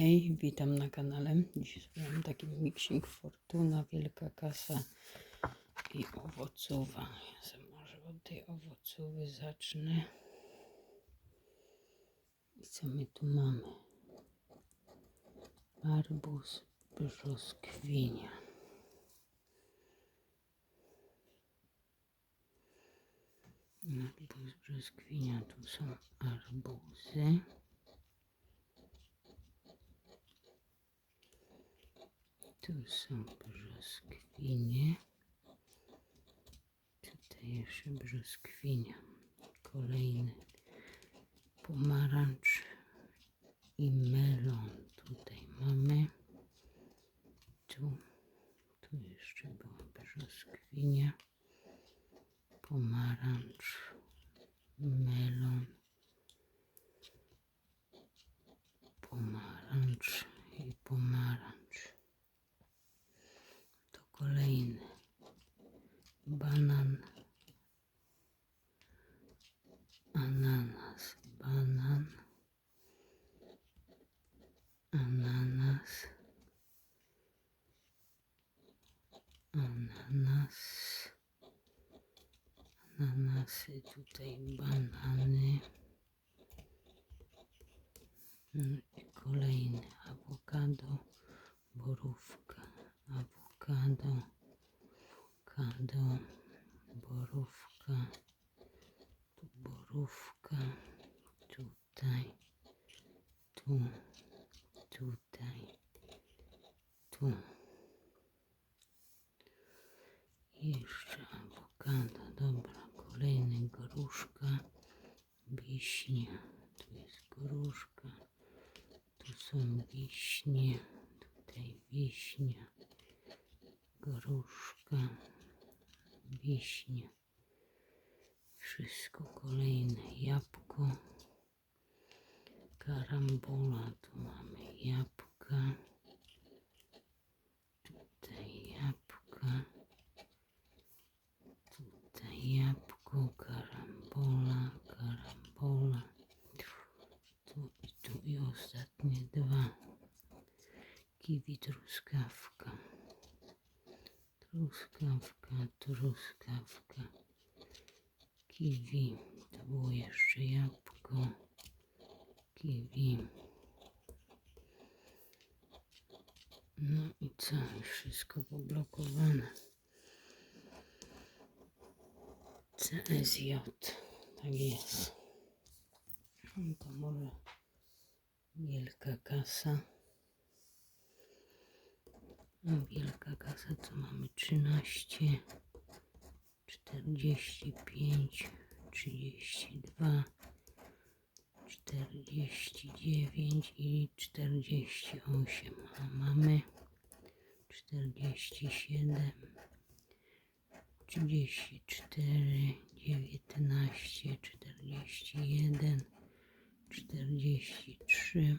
hej, witam na kanale. Dziś zrobiłam taki miksik Fortuna, Wielka Kasa i owocowa. Ja może od tej owocowej zacznę. I co my tu mamy? Arbuz, brzoskwinia. Arbuz, brzoskwinia, tu są arbuzy. Tu są brzoskwinie. Tutaj jeszcze brzoskwinia. Kolejny pomarańcz i melon. Tutaj mamy. Tu, tu jeszcze była brzoskwinia. Pomarańcz, melon. Banan, ananas, banan, ananas, ananas, ananasy, tutaj banany. Borówka, tu borówka, tutaj, tu, tutaj, tu. Jeszcze awokado, dobra, kolejny gruszka, wiśnia, tu jest gruszka, tu są wiśnie, tutaj wiśnia, gruszka, wiśnia. Wszystko kolejne jabłko, karambola, tu mamy jabłka, tutaj jabłka, tutaj jabłko, karambola, karambola, tu i tu i ostatnie dwa, kiwi, truskawka, truskawka, truskawka, kiwi, to było jeszcze jabłko, kiwi. No i co, wszystko poblokowane. CSJ, tak jest. No to może wielka kasa. Wielka kasa to mamy 13, 45, 32, 49 i 48. A mamy 47, 34, 19, 41, 43,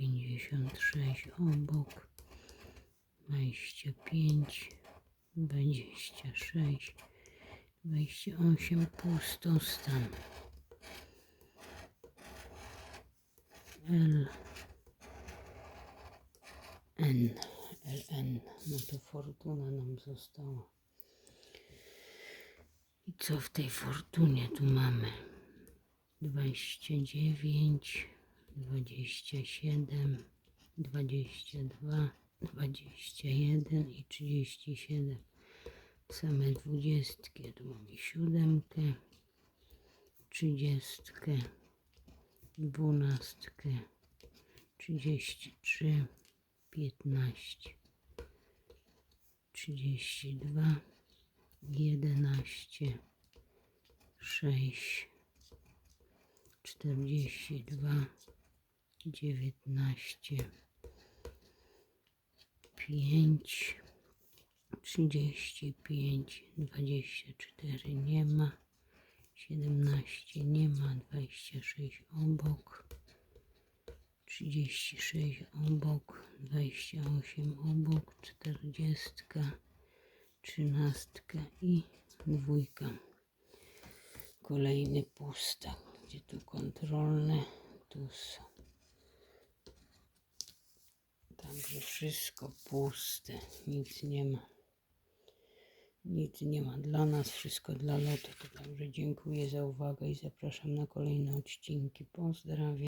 56 obok, 25, 26, 28 pustostan. L N LN, no to fortuna nam została. I co w tej fortunie tu mamy? 29, 27, 22, 21 i 37. Same dwudziestki, tu mamy siódemkę, trzydziestkę, dwunastkę, trzydzieści trzy, piętnaście, trzydzieści dwa, jedenaście, sześć, czterdzieści dwa, dziewiętnaście, pięć, trzydzieści pięć, dwadzieścia cztery nie ma, siedemnaście nie ma, dwadzieścia sześć obok, trzydzieści sześć obok, dwadzieścia osiem obok, czterdziestka, trzynastka i dwójka. Kolejny pusta, gdzie tu kontrolne, tu. Także wszystko puste, nic nie ma. Nic nie ma dla nas, wszystko dla lotu. Także dziękuję za uwagę i zapraszam na kolejne odcinki. Pozdrawiam.